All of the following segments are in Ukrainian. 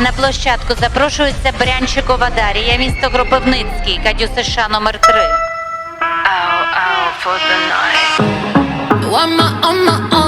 На площадку запрошується Брянчикова Дарія, місто Гробовницький, кадю США номер 3 One more, one more, one.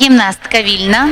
Гімнастка вільна.